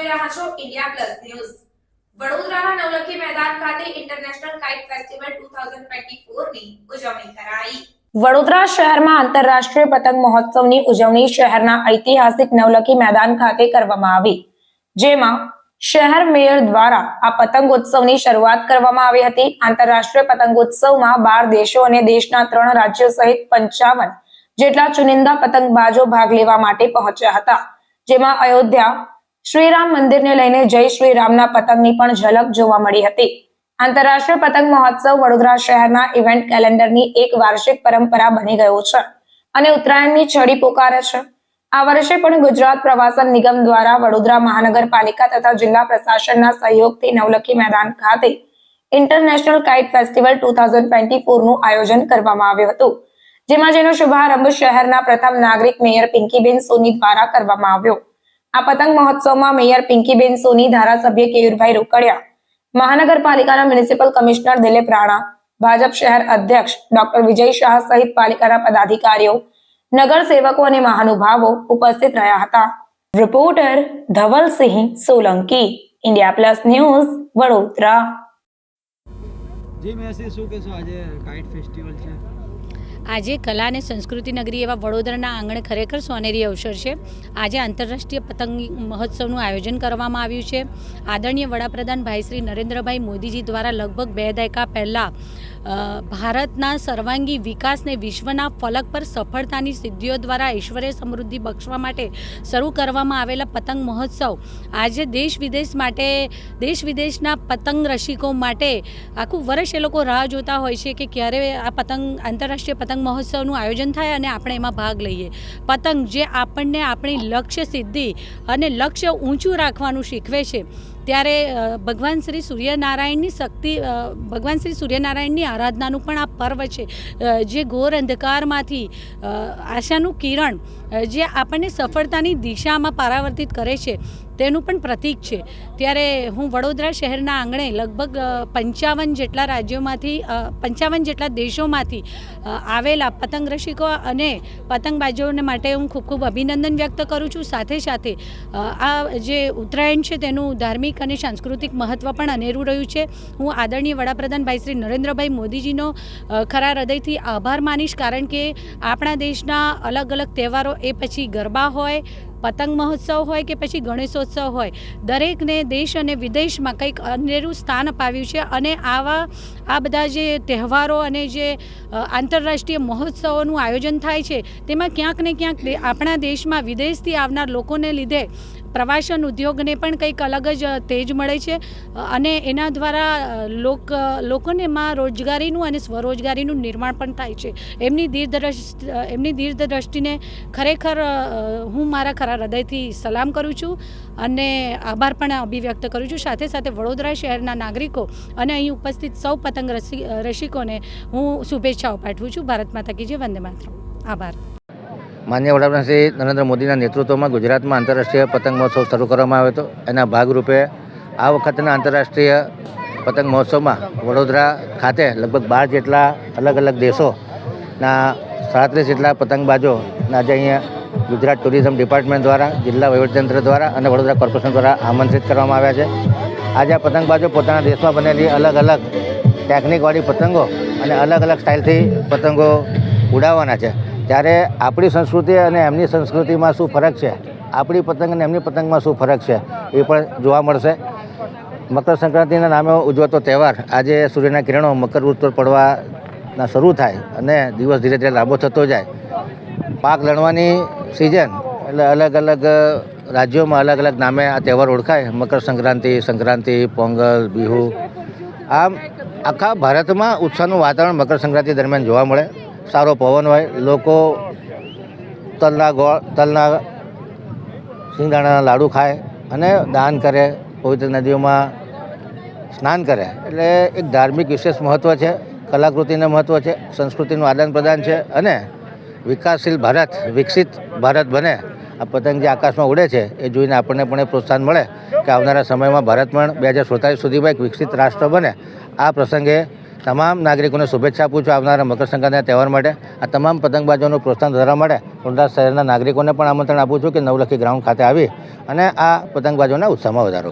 જોઈ રહ્યા છો, ઇન્ડિયા પ્લસ ન્યૂઝ. વડોદરાના નવલખી મેદાન ખાતે ઇન્ટરનેશનલ કાઇટ ફેસ્ટિવલ 2024 ની ઉજવણી કરાઈ. વડોદરા શહેરમાં આંતરરાષ્ટ્રીય પતંગ મહોત્સવની ઉજવણી શહેરના ઐતિહાસિક નવલખી મેદાન ખાતે કરવામાં આવી, જેમાં શહેર મેયર દ્વારા આ પતંગોત્સવની શરૂઆત કરવામાં આવી હતી. આંતરરાષ્ટ્રીય પતંગોત્સવમાં બાર દેશો અને દેશના ત્રણ રાજ્યો સહિત પંચાવન જેટલા ચુનિંદા પતંગબાજો ભાગ લેવા માટે પહોંચ્યા હતા, જેમાં અયોધ્યા શ્રીરામ મંદિરને લઈને જય શ્રી રામના પતંગની પણ ઝલક જોવા મળી હતી. આંતરરાષ્ટ્રીય પતંગ મહોત્સવ વડોદરા શહેરના ઇવેન્ટ કેલેન્ડરની એક વાર્ષિક પરંપરા બની ગયો છે અને ઉત્તરાયણની છડી પોકારે છે. આ વર્ષે પણ ગુજરાત પ્રવાસન નિગમ દ્વારા વડોદરા મહાનગરપાલિકા તથા જિલ્લા પ્રશાસનના સહયોગથી નવલખી મેદાન ખાતે international kite festival two thousand twenty નું આયોજન કરવામાં આવ્યું હતું, જેમાં જેનો શુભારંભ શહેરના પ્રથમ નાગરિક મેયર પિંકીબેન સોની દ્વારા કરવામાં આવ્યો. આ પતંગ મહોત્સવમાં મેયર પિંકીબેન સોની, ધારાસભ્ય કેયુરભાઈ રોકડિયા, મહાનગરપાલિકાના મ્યુનિસિપલ કમિશનર દિલીપ રાણા, ભાજપ શહેર અધ્યક્ષ ડોક્ટર વિજય શાહ સહિત પાલિકાના પદાધિકારીઓ, નગર સેવકો અને મહાનુભાવો ઉપસ્થિત રહ્યા હતા. Reporter Dhavalsinh Solanki, India plus news, Vadodara. જી મેસી શું કહેશો? આજે કાઇટ ફેસ્ટિવલ છે. આજે કલા અને સંસ્કૃતિ નગરી એવા વડોદરાના આંગણે ખરેખર સોનેરી અવસર છે. આજે આંતરરાષ્ટ્રીય પતંગ મહોત્સવનું આયોજન કરવામાં આવ્યું છે. આદરણીય વડાપ્રધાન ભાઈ શ્રી નરેન્દ્રભાઈ મોદીજી દ્વારા લગભગ બે દાયકા પહેલાં ભારતના સર્વાંગી વિકાસને વિશ્વના ફલક પર સફળતાની સિદ્ધિઓ દ્વારા ઐશ્વર્ય સમૃદ્ધિ બક્ષવા માટે શરૂ કરવામાં આવેલા પતંગ મહોત્સવ. આજે દેશ વિદેશ માટે, દેશ વિદેશના પતંગ રસિકો માટે આખું વર્ષ એ લોકો રાહ જોતા હોય છે કે ક્યારે આ પતંગ, આંતરરાષ્ટ્રીય પતંગ મહોત્સવનું આયોજન થાય અને આપણે એમાં ભાગ લઈએ. પતંગ જે આપણને આપણી લક્ષ્ય સિદ્ધિ અને લક્ષ્ય ઊંચું રાખવાનું શીખવે છે. ત્યારે ભગવાન શ્રી સૂર્યનારાયણની શક્તિ ભગવાન શ્રી સૂર્યનારાયણની આરાધનાનું પણ આ પર્વ છે. જે ઘોર અંધકારમાંથી આશાનું કિરણ જે આપણને સફળતાની દિશામાં પરાવર્તિત કરે છે. તેનું પણ પ્રતીક છે. ત્યારે હું વડોદરા શહેરના આંગણે લગભગ પંચાવન જેટલા રાજ્યોમાંથી પંચાવન જેટલા દેશોમાંથી આવેલા પતંગ રસિકો અને પતંગબાજોને માટે હું ખૂબ ખૂબ અભિનંદન વ્યક્ત કરું છું. સાથે સાથે આ જે ઉત્તરાયણ છે તેનું ધાર્મિક અને સાંસ્કૃતિક મહત્ત્વ પણ અનેરું રહ્યું છે. હું આદરણીય વડાપ્રધાન ભાઈ શ્રી નરેન્દ્રભાઈ મોદીજીનો ખરા હૃદયથી આભાર માનીશ. કારણ કે આપણા દેશના અલગ અલગ તહેવારો એ પછી ગરબા હોય પતંગ મહોત્સવ હોય કે પછી ગણેશોત્સવ હોય, દરેકને દેશ અને વિદેશમાં કંઈક અનેરું સ્થાન અપાવ્યું છે અને આવા, આ બધા જે તહેવારો અને જે આંતરરાષ્ટ્રીય મહોત્સવોનું આયોજન થાય છે, તેમાં ક્યાંક ને ક્યાંક આપણા દેશમાં વિદેશથી આવનાર લોકોને લીધે પ્રવાસન ઉદ્યોગને પણ કંઈક અલગ જ તેજ મળે છે. અને એના દ્વારા લોક લોકોને એમાં રોજગારીનું અને સ્વરોજગારીનું નિર્માણ પણ થાય છે. એમની દીર્ઘદ્રષ્ટિ એમની દીર્ઘદ્રષ્ટિને ખરેખર હું મારા ખરા હૃદયથી સલામ કરું છું અને આભાર પણ અભિવ્યક્ત કરું છું. સાથે સાથે વડોદરા શહેરના નાગરિકો અને અહીં ઉપસ્થિત સૌ પતંગ રસી રસિકોને હું શુભેચ્છાઓ પાઠવું છું. ભારત માતા કી જય. વંદે માતરમ. આભાર. માન્ય વડાપ્રધાન શ્રી નરેન્દ્ર મોદીના નેતૃત્વમાં ગુજરાતમાં આંતરરાષ્ટ્રીય પતંગ મહોત્સવ શરૂ કરવામાં આવ્યો હતો. એના ભાગરૂપે આ વખતના આંતરરાષ્ટ્રીય પતંગ મહોત્સવમાં વડોદરા ખાતે લગભગ બાર જેટલા અલગ અલગ દેશોના સાડત્રીસ જેટલા પતંગબાજોના આજે અહીંયા ગુજરાત ટુરિઝમ ડિપાર્ટમેન્ટ દ્વારા, જિલ્લા વહીવટીતંત્ર દ્વારા અને વડોદરા કોર્પોરેશન દ્વારા આમંત્રિત કરવામાં આવ્યા છે. આજે આ પતંગબાજો પોતાના દેશમાં બનેલી અલગ અલગ ટેકનિકવાળી પતંગો અને અલગ અલગ સ્ટાઇલથી પતંગો ઉડાવવાના છે. ત્યારે આપણી સંસ્કૃતિ અને એમની સંસ્કૃતિમાં શું ફરક છે? આપણી પતંગ અને એમની પતંગમાં શું ફરક છે? એ પણ જોવા મળશે. મકર સંક્રાંતિના નામે ઉજવાતો તહેવાર આજે સૂર્યના કિરણો મકર વૃત્ત પર પડવાના શરૂ થાય અને દિવસ ધીરે ધીરે લાંબો થતો જાય. પાક લણવાની સિઝન એટલે અલગ અલગ રાજ્યોમાં અલગ અલગ નામે આ તહેવાર ઓળખાય. મકર સંક્રાંતિ સંક્રાંતિ, પોંગલ, બિહુ. આમ આખા ભારતમાં ઉત્સાહનું વાતાવરણ મકર સંક્રાંતિ દરમિયાન જોવા મળે. સારો પવન હોય. લોકો તલના ગોળ, તલના સિંગદાણાના લાડુ ખાય અને દાન કરે, પવિત્ર નદીઓમાં સ્નાન કરે. એટલે એક ધાર્મિક વિશેષ મહત્ત્વ છે, કલાકૃતિને મહત્ત્વ છે, સંસ્કૃતિનું આદાન પ્રદાન છે અને વિકાસશીલ ભારત, વિકસિત ભારત બને. આ પતંગ જે આકાશમાં ઉડે છે, એ જોઈને આપણને પણ એ પ્રોત્સાહન મળે કે આવનારા સમયમાં ભારત પણ બે હજાર સુડતાલીસ સુધીમાં એક વિકસિત રાષ્ટ્ર બને. આ પ્રસંગે તમામ નાગરિકોને શુભેચ્છા આપું છું આવનારા મકરસંક્રાંતિના તહેવાર માટે. આ તમામ પતંગબાજોનું પ્રોત્સાહન વધારવા માટે વડોદરા શહેરના નાગરિકોને પણ આમંત્રણ આપું છું કે નવલખી ગ્રાઉન્ડ ખાતે આવી અને આ પતંગબાજોના ઉત્સાહમાં વધારો